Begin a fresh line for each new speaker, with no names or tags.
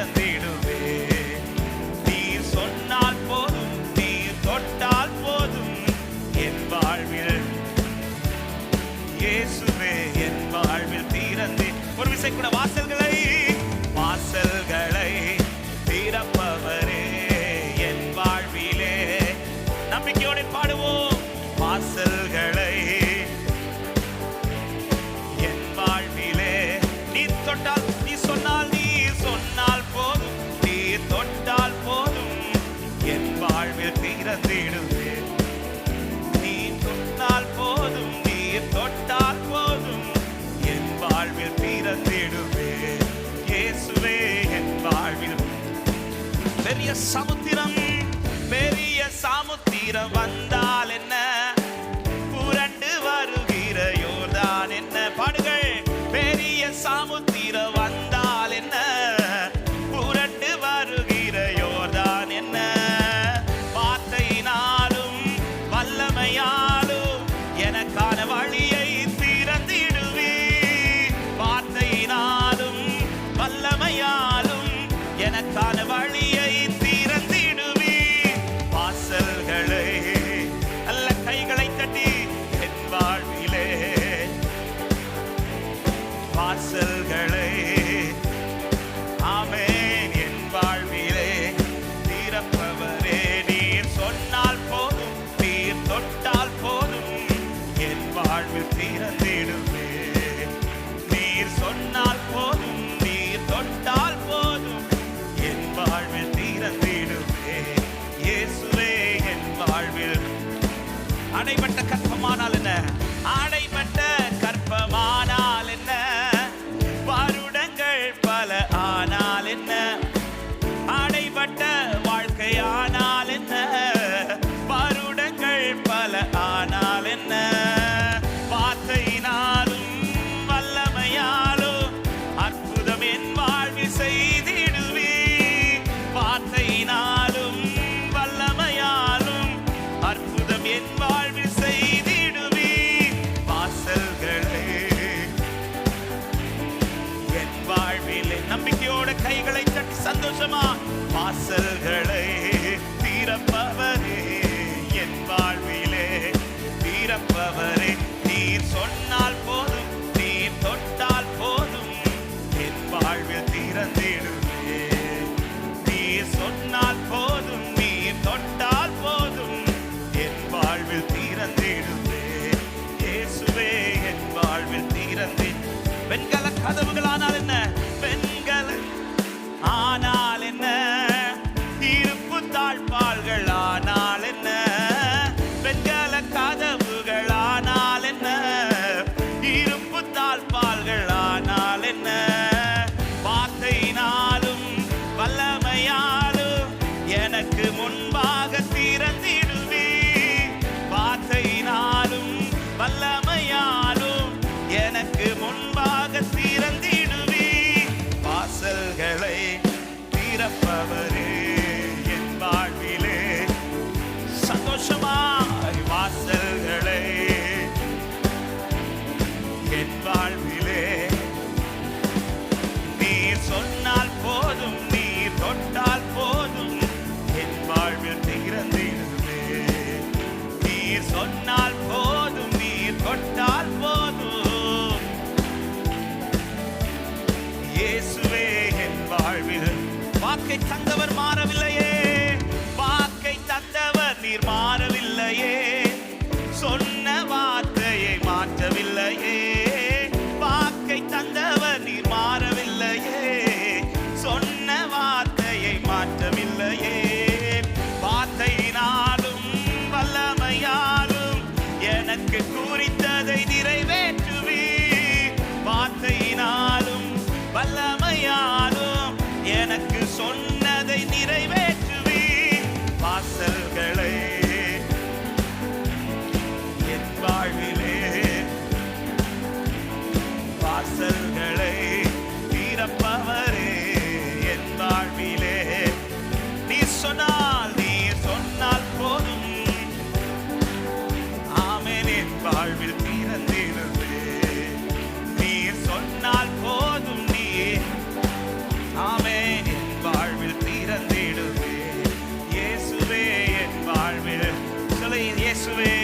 திறந்திடுவே நீர் சொன்னால் போதும் நீர் தொட்டால் போதும். என் வாழ்வில் இயேசுவே என் வாழ்வில் தீரந்தே. ஒரு விசை கூட வாச திறந்திடுவே நீ தொட்டால் போதும் நீ தொட்டால் போதும். என் வாழ்வில் திறந்திடுவே இயேசுவே என் வாழ்வில். பெரிய சமுத்திரம் பெரிய சமுத்திரம் வந்து எனக்கான வழியை திறந்திடுவே வாசல்களை நல்ல கைகளை தட்டி என் வாழ்விலே. நம்பிக்கையோட கைகளை தட்டி சந்தோஷமா? வாசல்களை தீரப்பவரே என் வாழ்விலே தீரப்பவரே. நீர் சொன்னால் போதும் நீர் தொட்டால் போதும் என் வாழ்வில் திறந்திடுவே நீர் சொன்னால் போதும் நீர் தொட்டால் போதும் என் வாழ்வில் திறந்திடுவே இயேசுவே என் வாழ்வில் திறந்தே. வெண்கல கதவுகளானால் என்ன? திறப்பவரே என் வாழ்விலே. சந்தோஷமாய் வாசல்களை. என் வாழ்விலே. நீர் சொன்னால் போதும் நீர் தொட்டால் போதும். என் வாழ்வில் சொன்னால் வாக்கை தந்தவர் மாறவில்லையே. வாக்கை தந்தவர் நீர் மாறவில்லையே. சொன்ன வார்த்தையை மாற்றவில்லையே. வாக்கை தந்தவர் நீர் மாறவில்லையே. சொன்ன வார்த்தையை மாற்றவில்லையே. வார்த்தையினாலும் வல்லமையாலும் எனக்கு குறித்ததை நிறைவேற்றுவி வார்த்தையினாலும் baby. திறந்திடுவே